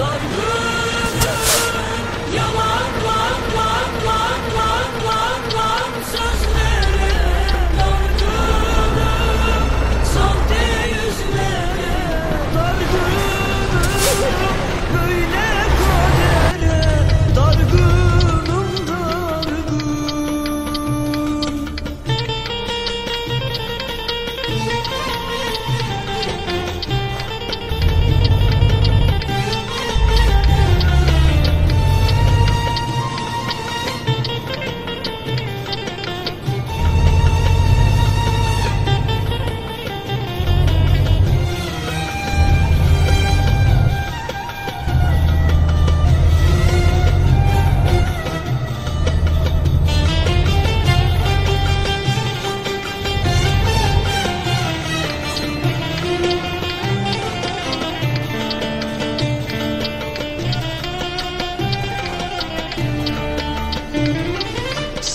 Thunder!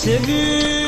Seviyorum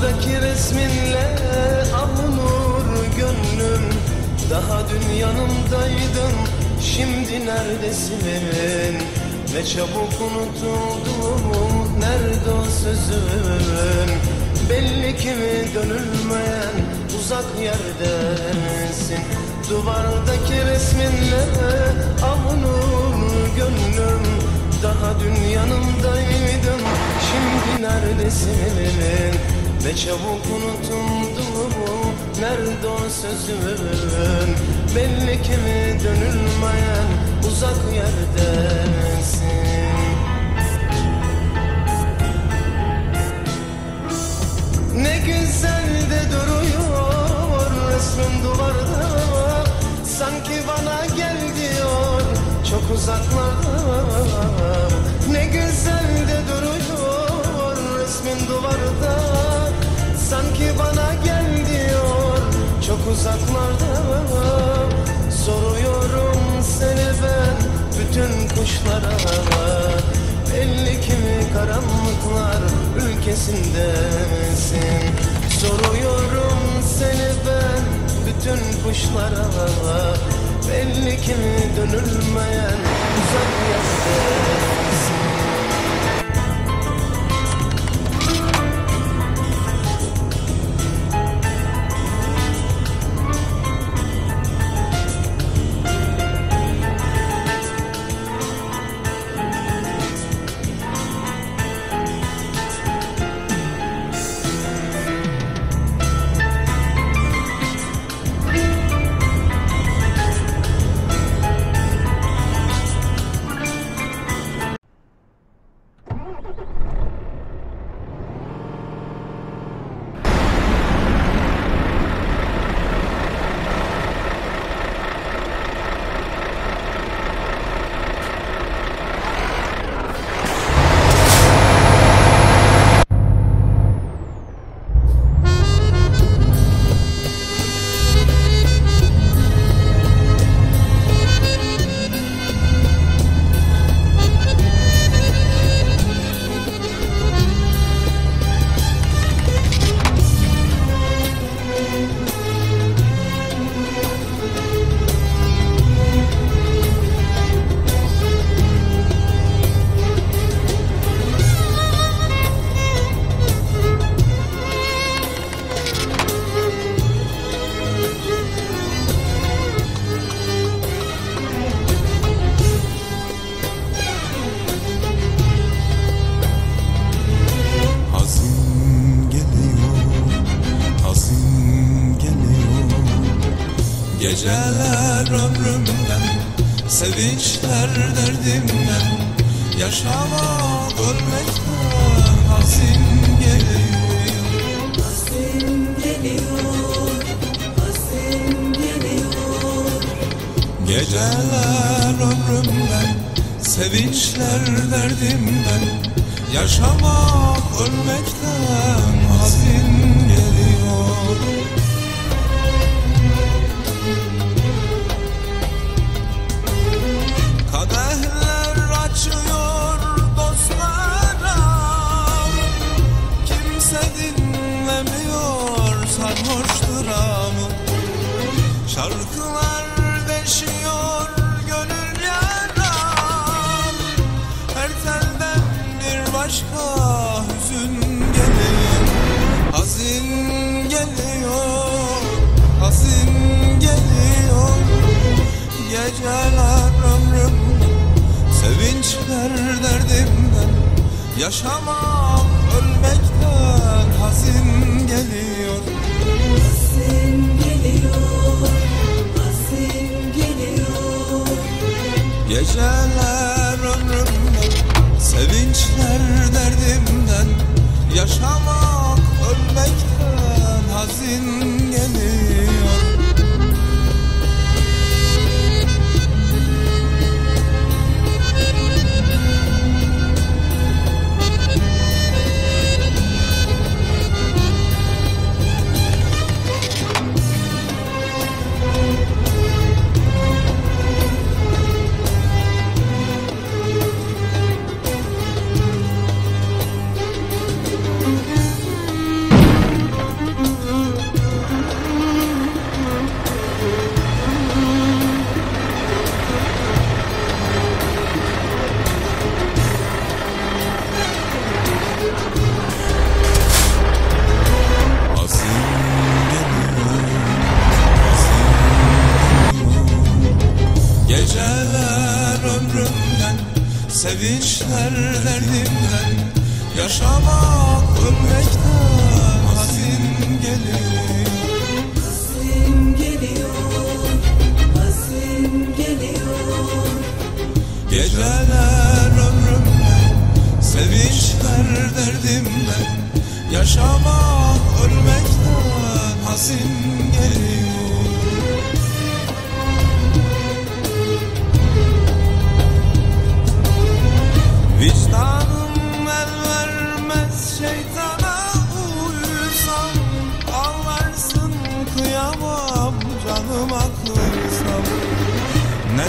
Havuzdaki resminle avunur gönlüm. Daha dün yanımdaydın şimdi neredesin? Ne çabuk unutuldum nerede o sözüm Belli ki mi dönülmeyen uzak yerdesin. Duvardaki resminle avunur gönlüm. Daha dün yanımdaydın şimdi neredesin? Ne çabuk unutuldu Nerede o sözün Belli ki mi dönülmeyen Uzak yerdesin Ne güzel de duruyor resmin duvarda. Sanki bana gel diyor çok uzaklarda. Ne güzel uzaklarda Soruyorum seni ben bütün kuşlara. Belli ki karanlıklar ülkesindesin Soruyorum seni ben bütün kuşlara. Belli ki dönülmeyen uzak yerdesin Geceler ömrümden, sevinçler derdimden. Yaşamak ölmekten hazin geliyor. Hazin geliyor, hazin geliyor. Geceler ömrümden, sevinçler derdimden. Yaşamak ölmekten hazin geliyor Şarkılar deşiyor gönül yaram. Her bir başka hüzün geliyor Hazin geliyor, hazin geliyor. Geceler ömrüm Sevinçler derdimden. Yaşamak ölmekten hazin Geceler ömrümden Sevinçler derdimden Yaşamak ölmekten hazin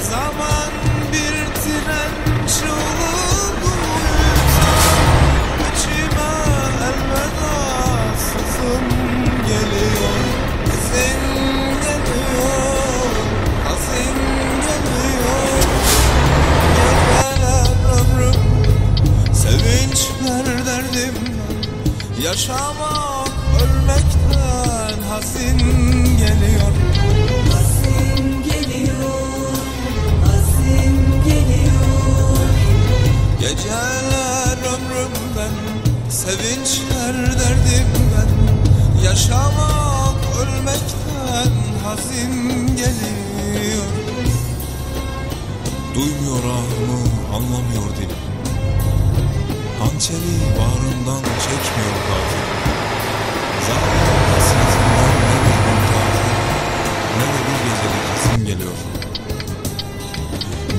zaman bir tren çığlığı İçime elveda sızım geliyor derdimden Yaşamak ölmekten hazin geliyor Geceler ömrümden Sevinçler derdimden. Yaşamak ölmekten hazin geliyor. Duymuyor ahımı anlamıyor dilim. Hançeri bağrından çekmiyor katil Zalim hasretinden ne bir gün tatil Ne de bir gecelik kesin geliyor.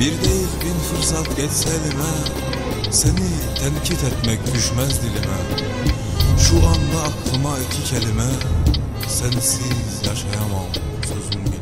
Bir değil bin fırsat geçse elime Seni tenkit etmek düşmez dilime. Şu anda aklıma iki kelime Sensiz yaşayamam sözüm geliyor